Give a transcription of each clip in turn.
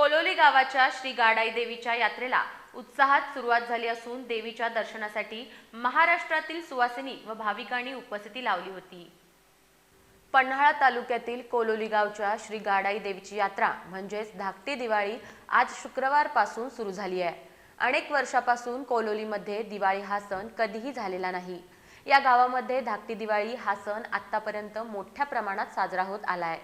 कोलोली गावाच्या श्री गाडाई देवीच्या यात्रेला उत्साहात सुरुवात झाली असून देवीच्या दर्शनासाठी महाराष्ट्रातील सुवासिनी व भाविकांनी उपस्थिती लावली होती. पन्हाळा तालुक्यातील कोलोली गावच्या श्री गाडाई देवीची यात्रा म्हणजेच धाकटी दिवाळी आज शुक्रवारपासून सुरू झाली आहे. अनेक वर्षापासून कोलोलीमध्ये दिवाळी हा सण कधीही झालेला नाही. या गावामध्ये धाकटी दिवाळी हा सण आतापर्यंत मोठ्या प्रमाणात साजरा होत आलाय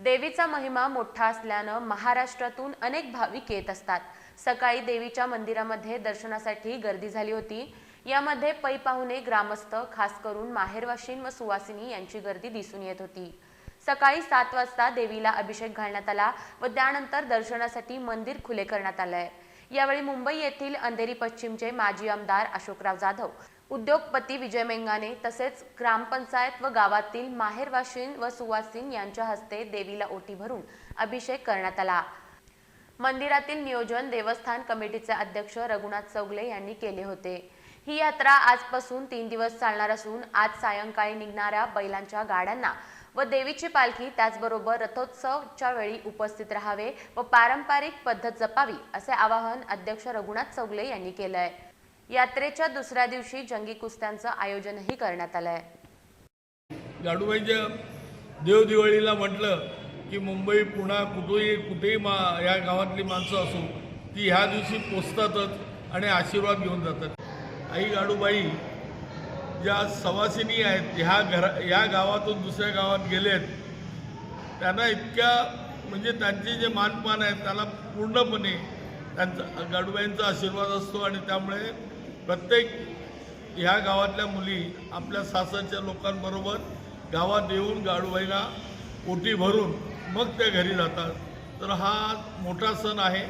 देवीचा महिमा मोठा असल्यानं महाराष्ट्रातून अनेक भाविक येत असतात. सकाळी देवीच्या मंदिरामध्ये दर्शनासाठी गर्दी झाली होती. यामध्ये पै पाहुणे ग्रामस्थ खास करून माहेरवाशीन व सुवासिनी यांची गर्दी दिसून येत होती. सकाळी सात वाजता देवीला अभिषेक घालण्यात आला व त्यानंतर दर्शनासाठी मंदिर खुले करण्यात आलंय. यावेळी मुंबई येथील अंधेरी पश्चिमचे माजी आमदार अशोकराव जाधव उद्योगपती विजय मेंगाने तसेच ग्रामपंचायत व गावातील माहेरवाशीन व सुवासीन यांच्या हस्ते देवीला ओटी भरून अभिषेक करण्यात आला. मंदिरातील नियोजन देवस्थान कमिटीचे अध्यक्ष रघुनाथ चौगले यांनी केले होते. ही यात्रा आजपासून तीन दिवस चालणार असून आज सायंकाळी निघणाऱ्या बैलांच्या गाड्यांना व देवीची पालखी त्याचबरोबर रथोत्सवच्या वेळी उपस्थित राहावे व पारंपरिक पद्धत जपावी असे आवाहन अध्यक्ष रघुनाथ चौगले यांनी केलं आहे यात्रेच्या दुसऱ्या दिवशी जंगी कुस्त्यांचं आयोजनही करण्यात आलं आहे गाडूबाईच्या देवदिवाळीला म्हटलं की मुंबई पुणा कुठेही कुठेही मा या गावातली माणसं असो ती ह्या दिवशी पोचतातच आणि आशीर्वाद घेऊन जातात. आई गाडूबाई ज्या सवासिनी आहेत ह्या घरा या गावातून दुसऱ्या गावात गेलेत त्यांना इतक्या म्हणजे त्यांचे जे मानपान आहेत त्याला पूर्णपणे त्यांचा गाडूबाईंचा आशीर्वाद असतो आणि त्यामुळे प्रत्येक ह्या गावातल्या मुली आपल्या सासरच्या लोकांबरोबर गावात येऊन गाडूबाईला ओटी भरून मग त्या घरी जातात. तर हा मोठा सण आहे.